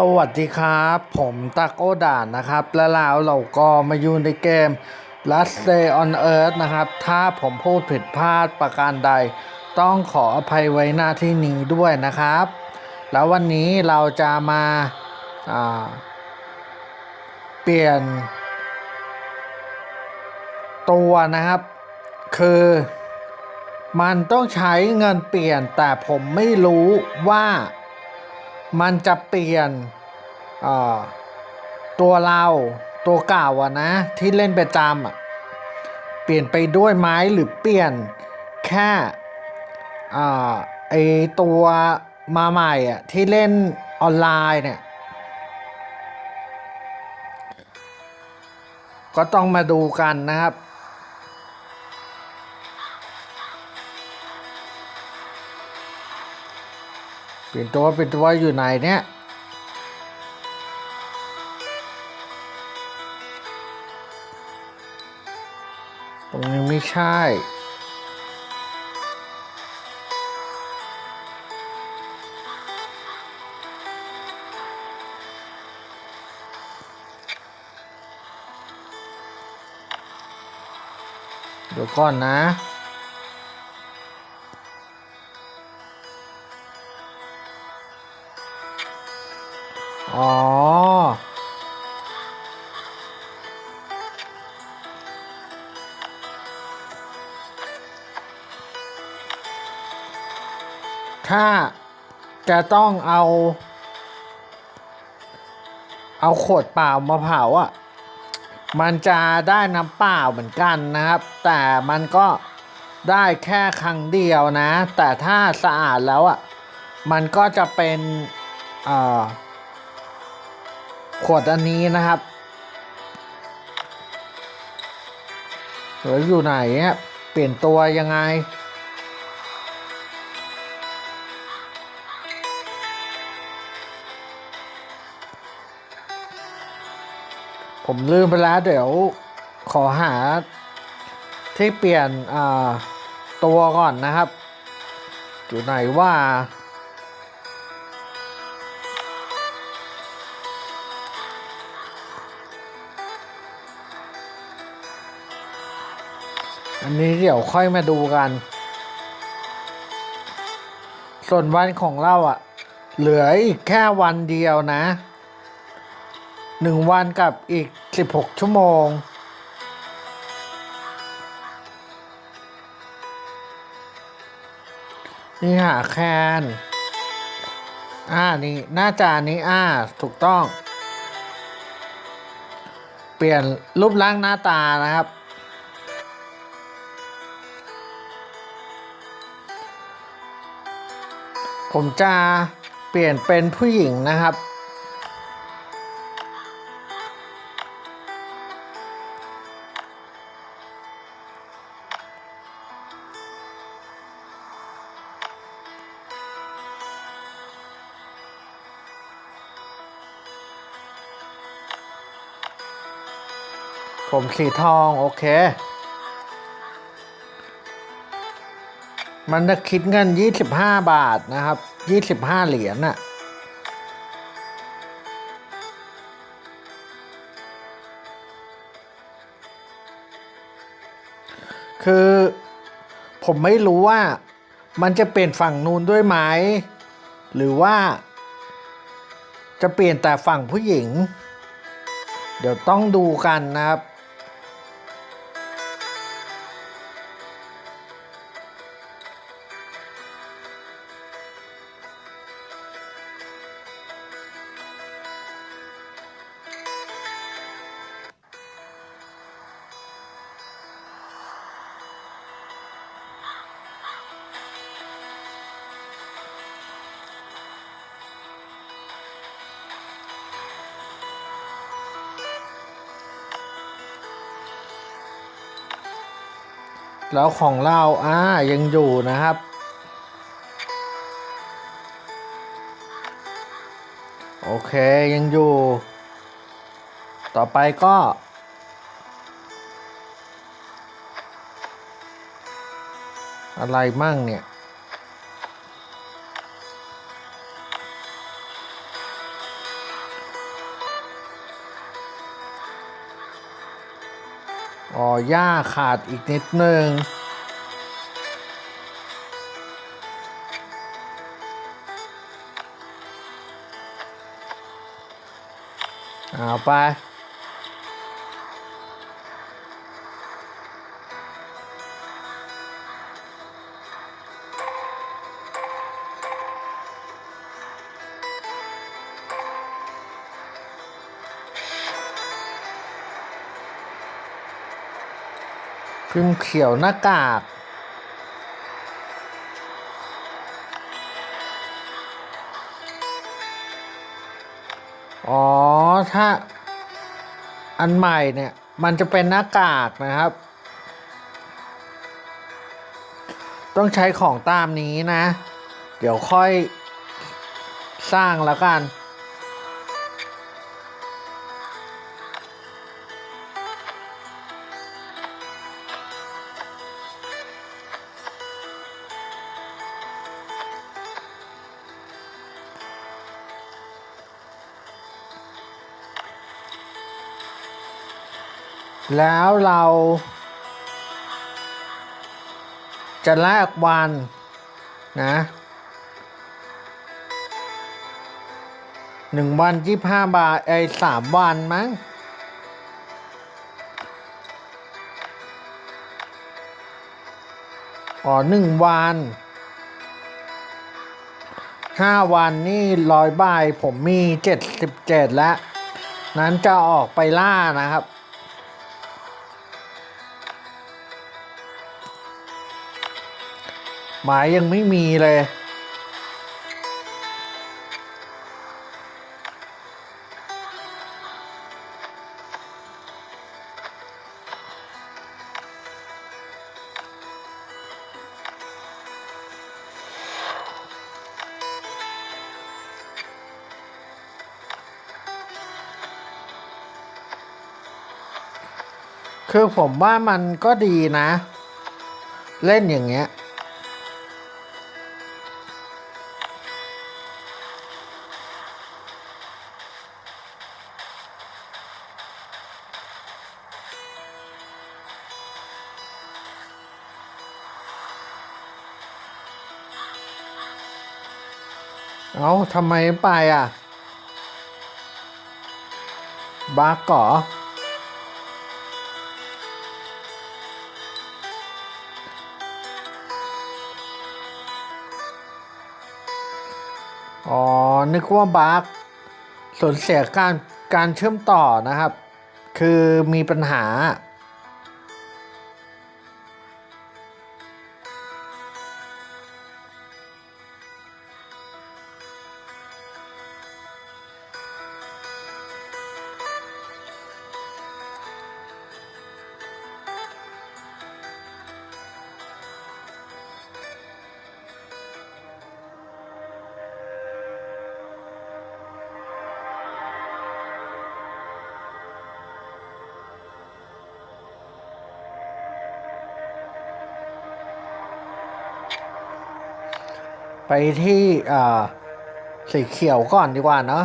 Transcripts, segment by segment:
สวัสดีครับ ผมตาโกด่านนะครับ และแล้วเราก็มาอยู่ในเกม Last Day on Earth นะครับ ถ้าผมพูดผิดพลาดประการใด ต้องขออภัยไว้หน้าที่นี้ด้วยนะครับ แล้ววันนี้เราจะมาาเปลี่ยน ตัวนะครับ คือมันต้องใช้เงินเปลี่ยนแต่ผมไม่รู้ว่า มันจะเปลี่ยนตัวเราตัวเก่าอะนะ ที่เล่นประจำอะเปลี่ยนไปด้วยไหมหรือเปลี่ยนแค่อ่าไอตัวมาใหม่อะที่เล่นออนไลน์เนี่ยก็ต้องมาดูกันนะครับ ปลี่นตัวเป็นตัวอยู่ไหนเนี่ยตรงนี้ไม่ใช่เดี๋ยวก่อนนะ อ๋อ ถ้าจะต้องเอา เอาขวดเปล่ามาเผาอะ มันจะได้น้ำเปล่าเหมือนกันนะครับ แต่มันก็ได้แค่ครั้งเดียวนะ แต่ถ้าสะอาดแล้วอะ มันก็จะเป็น เอ่อ ขวดอันนี้นะครับเหลืออยู่ไหนเนี่ยเปลี่ยนตัวยังไง ผมลืมไปแล้วเดี๋ยวขอหาที่เปลี่ยนตัวก่อนนะครับ อยู่ไหนว่า อันนี้เดี๋ยวค่อยมาดูกัน ส่วนวันของเราอะ่ะ เหลืออีกแค่วันเดียวนะหนึ่งวันกับอีกสิบหกชั่วโมง นี่หาแคนอ่านี่หน้าจานี้อ่าถูกต้อง เปลี่ยนรูปร่างหน้าตานะครับ ผมจะเปลี่ยนเป็นผู้หญิงนะครับ ผมสีทอง โอเค มันจะคิดเงิน 25 บาทนะครับ 25 เหรียญน่ะคือผมไม่รู้ว่ามันจะเปลี่ยนฝั่งนู้นด้วยไหม หรือว่า จะเปลี่ยนแต่ฝั่งผู้หญิง เดี๋ยวต้องดูกันนะครับ แล้วของเราอ่ายังอยู่นะครับ โอเคยังอยู่ ต่อไปก็ อะไรมั่งเนี่ย อ๋อหญ้าขาดอีกนิดนึงเอาไป พิมพ์เขียวหน้ากาก อ๋อ ถ้าอันใหม่เนี่ย มันจะเป็นหน้ากากนะครับ ต้องใช้ของตามนี้นะ เดี๋ยวค่อยสร้างแล้วกัน แล้วเรา จะแลกวันนะหนึ่งวันยี่ห้าบาท ไอ้สามวันมั้งอ๋อหนึ่งวันห้าวันนี่ร้อยใบผมมีเจ็ดสิบเจ็ดแล้ว นั้นจะออกไปล่านะครับ หมายยังไม่มีเลย คือผมว่ามันก็ดีนะ เล่นอย่างเงี้ย เอาทำไมไปอะบักก่ออ๋อ นึกว่าบักสูญเสียการการเชื่อมต่อนะครับ คือมีปัญหา ที่สีเขียวก่อนดีกว่าเนาะ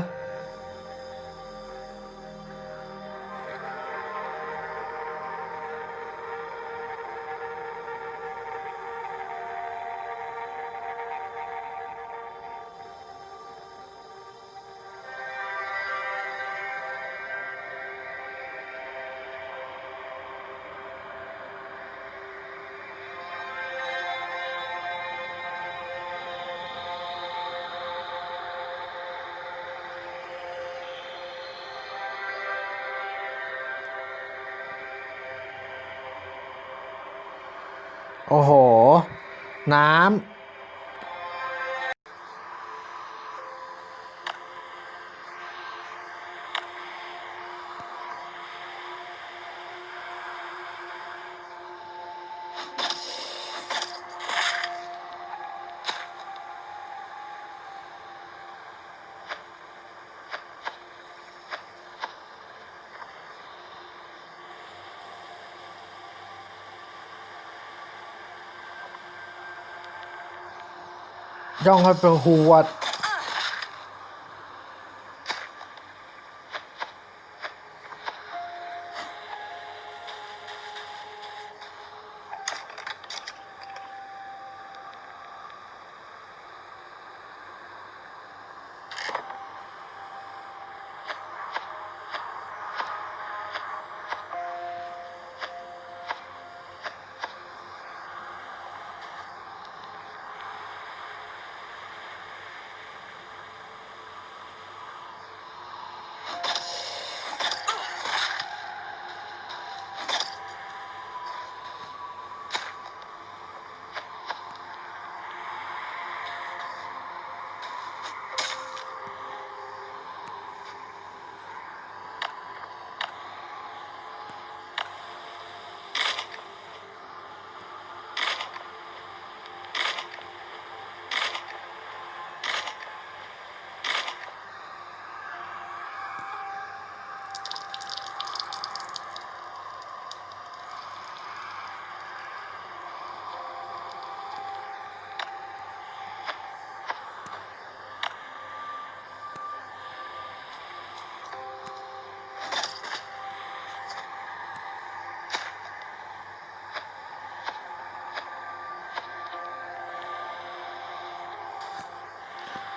โอ้โห น้ำ ย่องให้เป็นหวด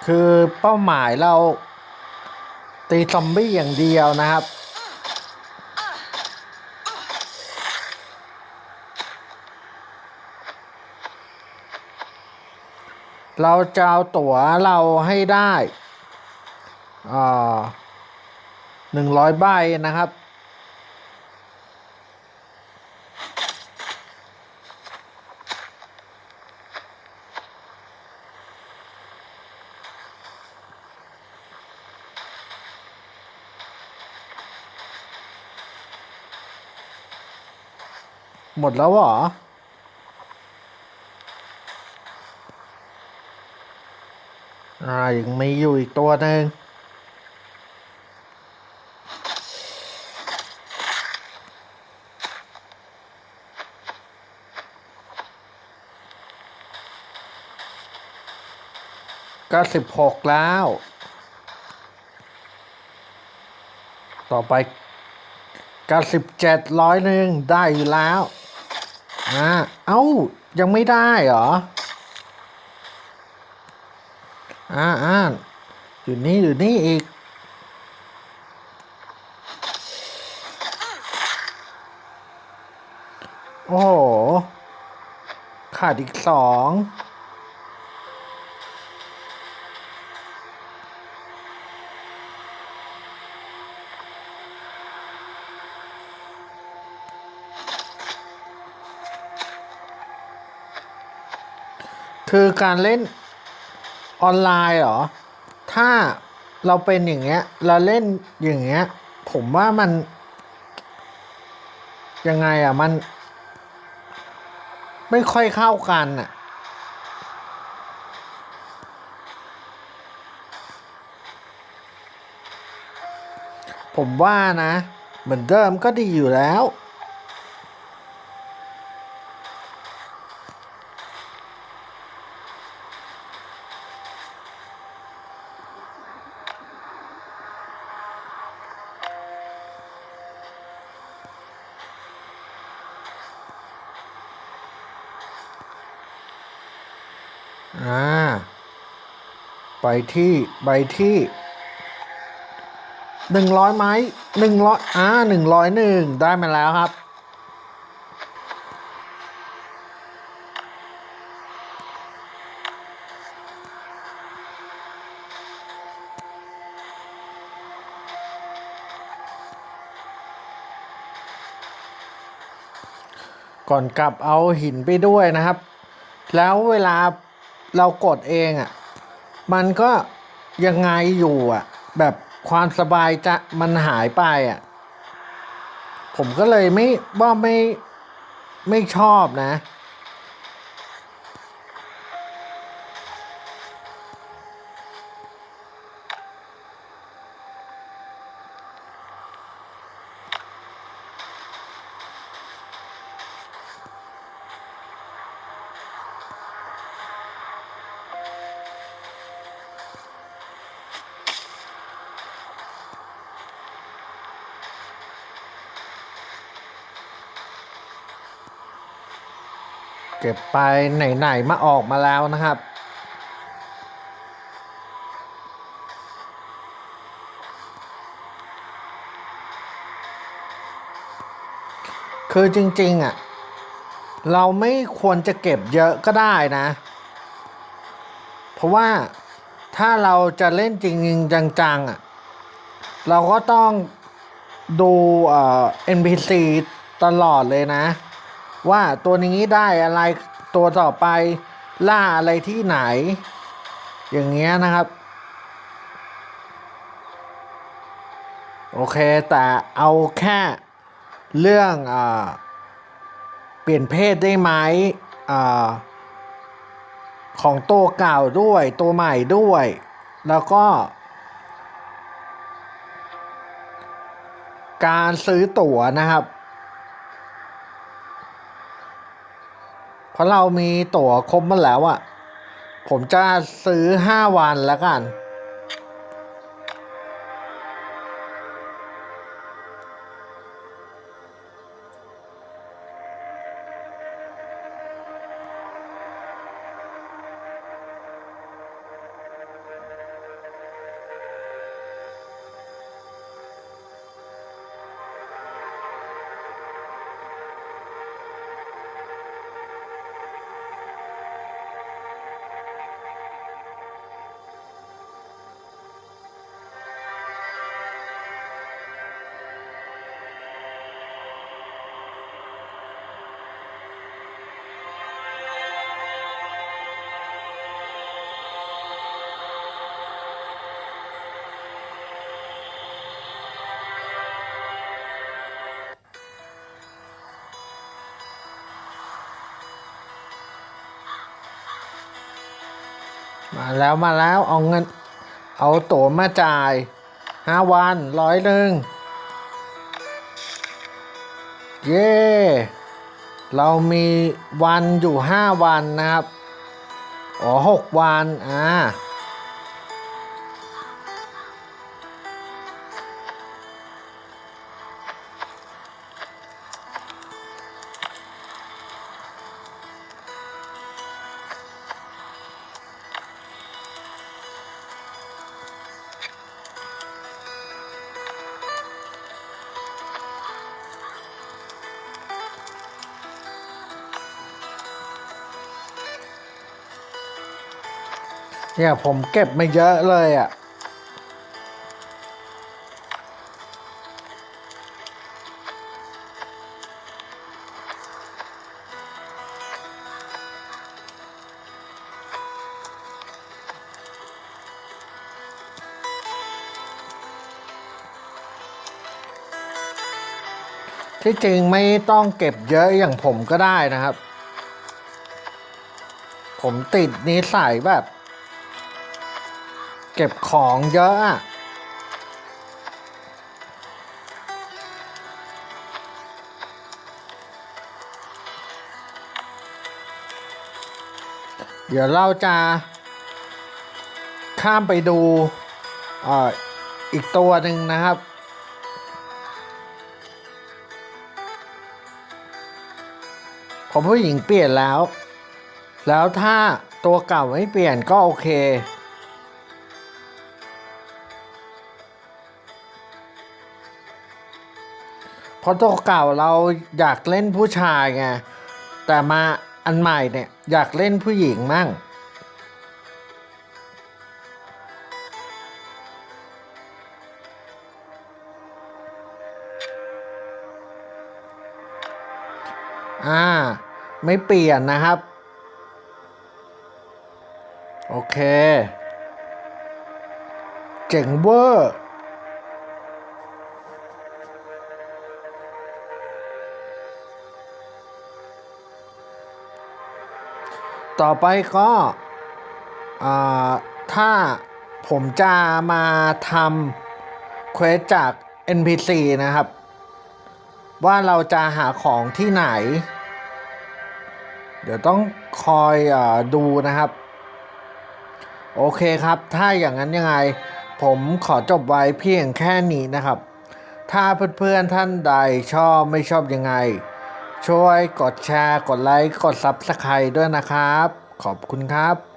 คือเป้าหมายเราตีซอมบี้อย่างเดียวนะครับ เราจะเอาตั๋วเราให้ได้หนึ่งร้อยใบนะครับ มดแล้วเหรอ อ่ายังมีอยู่อีกตัวหนึ่งก็สิบหกแล้ว ต่อไปเก็สิบเจ็ดร้อยหนึ่งได้อยู่แล้ว อ่าเอ้า ยังไม่ได้เหรอ อ่าอ่าอยู่นี่อยู่นี่อีก โอ้โห ขาดอีกสอง คือการเล่นออนไลน์เหรอ ถ้าเราเป็นอย่างเงี้ยเราเล่นอย่างเงี้ย ผมว่ามัน ยังไงอะ มัน ไม่ค่อยเข้ากันอะผมว่านะ เหมือนเดิมก็ดีอยู่แล้ว อ่า ไปที่ไปที่หนึ่งร้อยไม้หนึ่งร้อยอ่าหนึ่งร้อยหนึ่งได้มาแล้วครับ ก่อนกลับเอาหินไปด้วยนะครับ แล้วเวลา เรากดเองอะ่ะ มันก็ยังไงอยู่อะ แบบความสบายจะมันหายไปอะ ผมก็เลยไม่ว่าไม่ไม่ชอบนะ เก็บไปไหนๆมาออกมาแล้วนะครับ คือจริงๆอะเราไม่ควรจะเก็บเยอะก็ได้นะ เพราะว่าถ้าเราจะเล่นจริงๆจังๆอะเราก็ต้องดูเอ่อ NPC ตลอดเลยนะ ว่าตัวนี้ได้อะไรตัวต่อไปล่าอะไรที่ไหน อย่างเงี้ยนะครับ โอเคแต่เอาแค่เรื่องอเปลี่ยนเพศได้ไหมอของตัวเก่าด้วยตัวใหม่ด้วย แล้วก็ การซื้อตั๋วนะครับ เพราะเรามีตั๋วครบมาแล้วอะ่ะผมจะซื้อห้าวันแล้วกัน มาแล้วมาแล้วเอาเงิน เอาตั๋วมาจ่ายห้าวันร้อยหนึ่งเย้เรามีวันอยู่ห้าวันนะครับ อ๋อหกวัน อ่า เนี่ยผมเก็บไมาเยอะเลยอะ ที่จริงไม่ต้องเก็บเยอะอย่างผมก็ได้นะครับ ผมติดนิสัยแบบ เก็บของเยอะอะเดี๋ยวเราจะข้ามไปดูออีกตัวหนึ่งนะครับ ผมผู้หญิงเปลี่ยนแล้ว แล้วถ้าตัวเก่าไม่เปลี่ยนก็โอเค เพราะตัวเก่าเราอยากเล่นผู้ชายไง แต่มาอันใหม่เนี่ยอยากเล่นผู้หญิงมั่ง อ่า ไม่เปลี่ยนนะครับ โอเค เจ๋งเวอร์ ต่อไปก็ถ้าผมจะมาทำเควสจาก NPC นะครับ ว่าเราจะหาของที่ไหน เดี๋ยวต้องคอยอดูนะครับ โอเคครับ ถ้าอย่างนั้นยังไง ผมขอจบไว้เพียงแค่นี้นะครับ ถ้าเพื่อนๆท่านใดชอบไม่ชอบยังไง ช่วยกดแชร์ กดไลค์ กด Subscribe ด้วยนะครับ ขอบคุณครับ